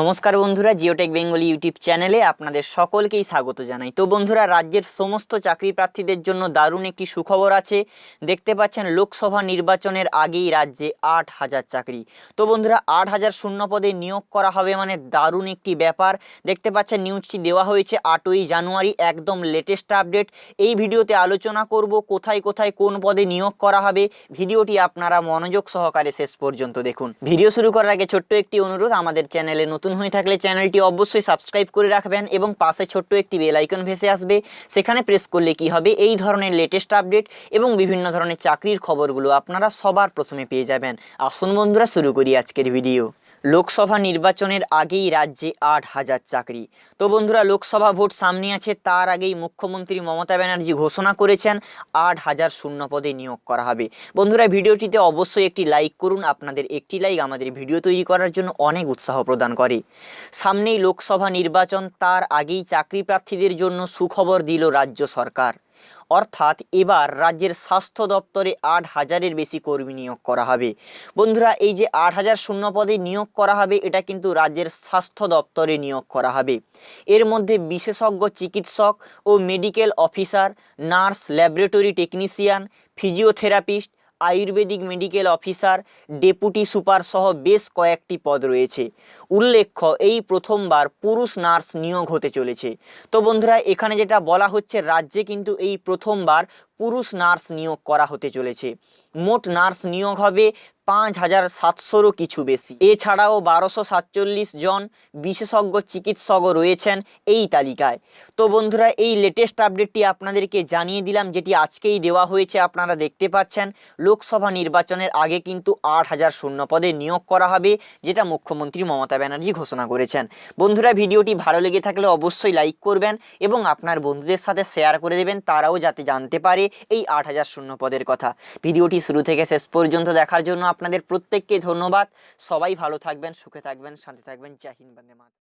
নমস্কার বন্ধুরা, Geotech Bengali YouTube চ্যানেলে আপনাদের সকলকেই স্বাগত জানাই। তো বন্ধুরা, রাজ্যের সমস্ত চাকরি প্রার্থীদের জন্য দারুণ একটি সুখবর আছে। দেখতে পাচ্ছেন, লোকসভা নির্বাচনের আগেই রাজ্যে আট হাজার চাকরি। তো বন্ধুরা, আট হাজার শূন্য পদে নিয়োগ করা হবে মানে দারুণ একটি ব্যাপার। দেখতে পাচ্ছেন, নিউজটি দেওয়া হয়েছে আটই জানুয়ারি, একদম লেটেস্ট আপডেট এই ভিডিওতে আলোচনা করব কোথায় কোথায় কোন পদে নিয়োগ করা হবে। ভিডিওটি আপনারা মনোযোগ সহকারে শেষ পর্যন্ত দেখুন। ভিডিও শুরু করার আগে ছোট্ট একটি অনুরোধ, আমাদের চ্যানেলে নতুন হয়ে থাকলে চ্যানেলটি অবশ্যই সাবস্ক্রাইব করে রাখবেন এবং পাশে ছোট্ট একটি বেল আইকন ভেসে আসবে। সেখানে প্রেস করলে কি হবে? এই ধরনের লেটেস্ট আপডেট এবং বিভিন্ন ধরনের চাকরির খবরগুলো আপনারা সবার প্রথমে পেয়ে যাবেন। আসুন বন্ধুরা, শুরু করি আজকের ভিডিও লোকসভা নির্বাচনের আগেই রাজ্যে আট হাজার চাকরি। তো বন্ধুরা, লোকসভা ভোট সামনে আছে, তার আগেই মুখ্যমন্ত্রী মমতা ব্যানার্জি ঘোষণা করেছেন, আট হাজার শূন্য পদে নিয়োগ করা হবে। বন্ধুরা, ভিডিওটিতে অবশ্যই একটি লাইক করুন, আপনাদের একটি লাইক আমাদের ভিডিও তৈরি করার জন্য অনেক উৎসাহ প্রদান করে। সামনেই লোকসভা নির্বাচন, তার আগেই চাকরি প্রার্থীদের জন্য সুখবর দিল রাজ্য সরকার। অর্থাৎ এবার রাজ্যের স্বাস্থ্য দপ্তরে আট হাজারের বেশি কর্মী নিয়োগ করা হবে। বন্ধুরা, এই যে আট হাজার শূন্য পদে নিয়োগ করা হবে, এটা কিন্তু রাজ্যের স্বাস্থ্য দপ্তরে নিয়োগ করা হবে। এর মধ্যে বিশেষজ্ঞ চিকিৎসক ও medical officer nurse laboratory technician physiotherapist ayurvedic medical officer, deputy super সহ বেশ কয়েকটি পদ রয়েছে। উল্লেখ্য, এই প্রথমবার পুরুষ নার্স নিয়োগ হতে চলেছে। তো বন্ধুরা, এখানে যেটা বলা হচ্ছে, রাজ্যে কিন্তু এই প্রথমবার পুরুষ নার্স নিয়োগ করা হতে চলেছে। মোট নার্স নিয়োগ হবে পাঁচ হাজার সাতশোরও কিছু বেশি। এছাড়াও বারোশো সাতচল্লিশ জন বিশেষজ্ঞ চিকিৎসকও রয়েছেন এই তালিকায়। তো বন্ধুরা, এই লেটেস্ট আপডেটটি আপনাদেরকে জানিয়ে দিলাম, যেটি আজকেই দেওয়া হয়েছে, আপনারা দেখতে পাচ্ছেন, লোকসভা নির্বাচনের আগে কিন্তু আট হাজার শূন্য পদে নিয়োগ করা হবে, যেটা মুখ্যমন্ত্রী মমতা ব্যানার্জি ঘোষণা করেছেন। বন্ধুরা, ভিডিওটি ভালো লেগে থাকলে অবশ্যই লাইক করবেন এবং আপনার বন্ধুদের সাথে শেয়ার করে দেবেন, তারাও যাতে জানতে পারে এই আট হাজার শূন্য পদের কথা। ভিডিওটি শুরু থেকে শেষ পর্যন্ত দেখার জন্য আপনাদের প্রত্যেককে ধন্যবাদ সবাই ভালো থাকবেন সুখে থাকবেন শান্তি থাকবেন জয় হিন্দ বন্দে মাতরম।